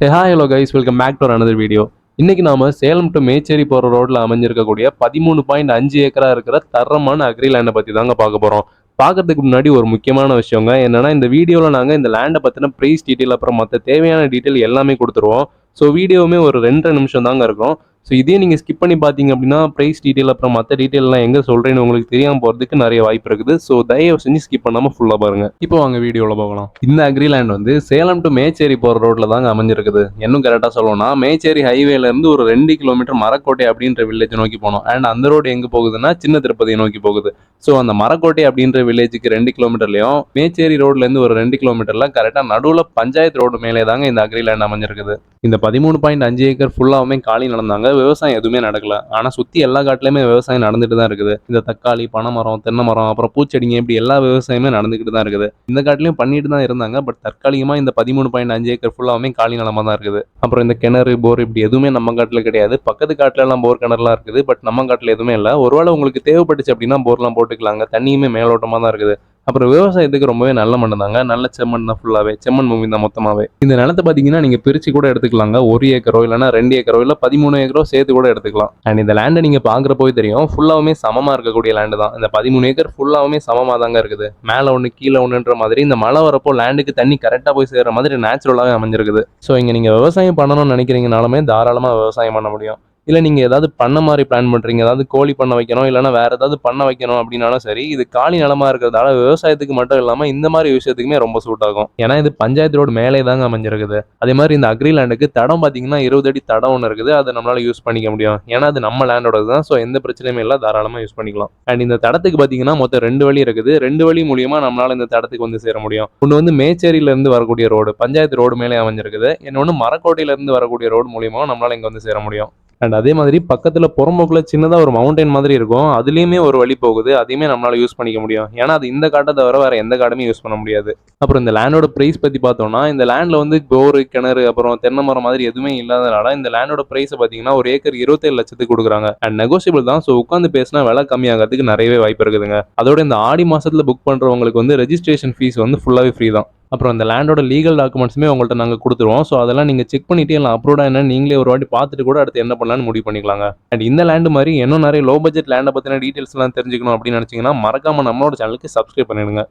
Hey hi hello guys welcome back to another video இன்னைக்கு நாம Salem to Mecheri போகிற ரோட்ல அமைஞ்சிருக்கக்கூடிய பதிமூணு பாயிண்ட் அஞ்சு ஏக்கரா இருக்கிற தரமான அக்ரி லேண்டை பத்தி தாங்க பார்க்க போறோம். பார்க்கறதுக்கு முன்னாடி ஒரு முக்கியமான விஷயங்க. என்னன்னா இந்த வீடியோவில் நாங்கள் இந்த லேண்டை பற்றின ப்ரைஸ் டீட்டெயில் அப்புறம் மற்ற தேவையான டீட்டெயில் எல்லாமே கொடுத்துருவோம். ஸோ வீடியோவுமே ஒரு ரெண்டரை நிமிஷம் தாங்க இருக்கும். ஸோ இதே நீங்கள் ஸ்கிப் பண்ணி பார்த்தீங்க அப்படின்னா ப்ரைஸ் டீட்டெயில் அப்புறம் மற்ற டீட்டெயிலாம் எங்கே சொல்கிறேன்னு உங்களுக்கு தெரியாமல் போகிறதுக்கு நிறைய வாய்ப்பு இருக்குது. ஸோ தயவு செஞ்சு ஸ்கிப் பண்ணாமல் ஃபுல்லாக பாருங்க. இப்போ வாங்க வீடியோவில் போகலாம். இந்த அக்ரி லேண்ட் வந்து சேலம் டு மேச்சேரி போகிற ரோட்டில் தாங்க அமைஞ்சிருக்குது. இன்னும் கரெக்டாக சொல்லணும்னா மேச்சேரி ஹைவேல இருந்து ஒரு ரெண்டு கிலோமீட்டர் மரக்கோட்டை அப்படின்ற வில்லேஜ் நோக்கி போனோம். அண்ட் அந்த ரோடு எங்கே போகுதுன்னா சின்ன திருப்பதியை நோக்கி போகுது. ஸோ அந்த மரக்கோட்டை அப்படின்ற வில்லேஜுக்கு ரெண்டு கிலோமீட்டர்லையும் மேச்சேரி ரோட்லேருந்து ஒரு ரெண்டு கிலோமீட்டர்ல கரெக்டாக நடுவில் பஞ்சாயத்து ரோடு மேலே தாங்க இந்த அக்ரி லேண்ட் அமைஞ்சிருக்குது. இந்த பதிமூணு பாயிண்ட் அஞ்சு ஏக்கர் ஃபுல்லாவுமே காலி நடந்தாங்க. விவசாயம் எதுவுமே நடக்கல. ஆனால் சுற்றி எல்லா காட்டிலையுமே விவசாயம் நடந்துட்டு தான் இருக்குது. இந்த தக்காளி பனைமரம் தென்னை மரம் அப்புறம் பூச்செடிங்க இப்படி எல்லா விவசாயமே நடந்துக்கிட்டு தான் இருக்குது. இந்த காட்டிலையும் பண்ணிட்டு தான் இருந்தாங்க. பட் தற்காலிகமாக இந்த பதிமூணு பாயிண்ட் அஞ்சு ஏக்கர் ஃபுல்லாவுமே காலி நிலமா தான் இருக்குது. அப்புறம் இந்த கிணறு போர் இப்படி எதுவுமே நம்ம காட்டில் கிடையாது. பக்கத்து காட்டுல எல்லாம் போர் கிணறுலாம் இருக்குது. பட் நம்ம காட்டில் எதுவுமே இல்லை. ஒருவேளை உங்களுக்கு தேவைப்பட்டுச்சு அப்படின்னா போர்லாம் போட்டுக்கலாங்க. தண்ணியுமே மேலோட்டமாக தான் இருக்குது. அப்புறம் விவசாயத்துக்கு ரொம்பவே நல்ல மண் தாங்க. நல்ல செம்மண் தான் ஃபுல்லாகவே செம்மண் பூமி தான் மொத்தமாகவே இந்த நிலத்தை பார்த்தீங்கன்னா நீங்கள் பிரித்து கூட எடுத்துக்கலாங்க. ஒரு ஏக்கரோ இல்லைனா ரெண்டு ஏக்கரோ இல்லை பதிமூணு ஏக்கரோ சேர்த்து கூட எடுத்துக்கலாம். அண்ட் இந்த லேண்டை நீங்கள் பார்க்குறப்போ தெரியும் ஃபுல்லாகவுமே சமமாக இருக்கக்கூடிய லேண்டு தான். இந்த பதிமூணு ஏக்கர் ஃபுல்லாகவுமே சமமாக தாங்க இருக்குது. மேலே ஒன்று கீழே ஒன்றுன்ற மாதிரி இந்த மழை வரப்போ லேண்டுக்கு தண்ணி கரெக்டாக போய் சேர்கிற மாதிரி நேச்சுரலாகவே அமைஞ்சிருக்குது. ஸோ இங்கே நீங்கள் விவசாயம் பண்ணணும்னு நினைக்கிறீங்கனாலுமே தாராளமாக விவசாயம் பண்ண முடியும். இல்லை நீங்கள் ஏதாவது பண்ண மாதிரி பிளான் பண்ணுறீங்க ஏதாவது கோழி பண்ண வைக்கணும் இல்லைனா வேறு ஏதாவது பண்ண வைக்கணும் அப்படின்னாலும் சரி இது காலி நிலமாக இருக்கிறதால விவசாயத்துக்கு மட்டும் இல்லாமல் இந்த மாதிரி விஷயத்துக்குமே ரொம்ப சூட் ஆகும். ஏன்னா இது பஞ்சாயத்து ரோடு மேலே தாங்க அமைஞ்சிருக்குது. அதே மாதிரி இந்த அக்ரி லேண்டுக்கு தடம் பார்த்தீங்கன்னா இருபது அடி தடம் ஒன்று இருக்குது. அதை நம்மளால யூஸ் பண்ணிக்க முடியும். ஏன்னா அது நம்ம லேண்டோட தான். ஸோ எந்த பிரச்சனையுமே இல்லை. தாராளமாக யூஸ் பண்ணிக்கலாம். அண்ட் இந்த தடத்துக்கு பார்த்தீங்கன்னா மொத்தம் ரெண்டு வழி இருக்குது. ரெண்டு வழி மூலியமாக நம்மளால் இந்த தடத்துக்கு வந்து சேர முடியும். ஒன்று வந்து மேச்சேரியிலேருந்து வரக்கூடிய ரோடு பஞ்சாயத்து ரோடு மேலே அமைஞ்சிருக்குது. இன்னொன்று மரக்கோட்டையிலேருந்து வரக்கூடிய ரோடு மூலியமாக நம்மளால் இங்கே வந்து சேர முடியும். அண்ட் அதே மாதிரி பக்கத்தில் புறம்போக்கில் சின்னதாக ஒரு மவுண்டைன் மாதிரி இருக்கும். அதுலேயுமே ஒரு வழி போகுது. அதையுமே நம்மளால் யூஸ் பண்ணிக்க முடியும். ஏன்னா அது இந்த காட்டை தவிர வேறு எந்த காடுமே யூஸ் பண்ண முடியாது. அப்புறம் இந்த லேண்டோட ப்ரைஸ் பற்றி பார்த்தோம்னா இந்த லேண்டில் வந்து போரு கிணறு அப்புறம் தென்னை மரம் மாதிரி எதுவுமே இல்லாதனால இந்த லேண்டோட ப்ரைஸை பார்த்தீங்கன்னா ஒரு ஏக்கர் இருபத்தேழு லட்சத்துக்கு கொடுக்குறாங்க. அண்ட் நெகோசியபிள் தான். ஸோ உட்காந்து பேசினா விலை கம்மியாகிறதுக்கு நிறையவே வாய்ப்பு இருக்குதுங்க. அதோட இந்த ஆடி மாதத்தில் புக் பண்ணுறவங்களுக்கு வந்து ரெஜிஸ்ட்ரேஷன் ஃபீஸ் வந்து ஃபுல்லாகவே ஃப்ரீ தான். அப்புறம் இந்த லேண்டோட லீகல் டாக்குமெண்ட்ஸுமே உங்கள்கிட்ட நாங்கள் கொடுத்துருவோம். ஸோ அதெல்லாம் நீங்கள் செக் பண்ணிட்டு எல்லாம் அப்ரூவ்டாக என்ன? நீங்களே ஒரு வாட்டி பார்த்துட்டு கூட அடுத்து என்ன பண்ணலான்னு முடிவு பண்ணிக்கலாங்க. அண்ட் இந்த லேண்டு மாதிரி இன்னும் நிறைய லோ பட்ஜெட் லேண்டை பற்றின டீட்டெயில்ஸ்லாம் தெரிஞ்சுக்கணும் அப்படின்னு நினச்சிங்கன்னா மறக்காமல் நம்மளோட சேனலுக்கு சப்ஸ்கிரைப் பண்ணிடுங்க.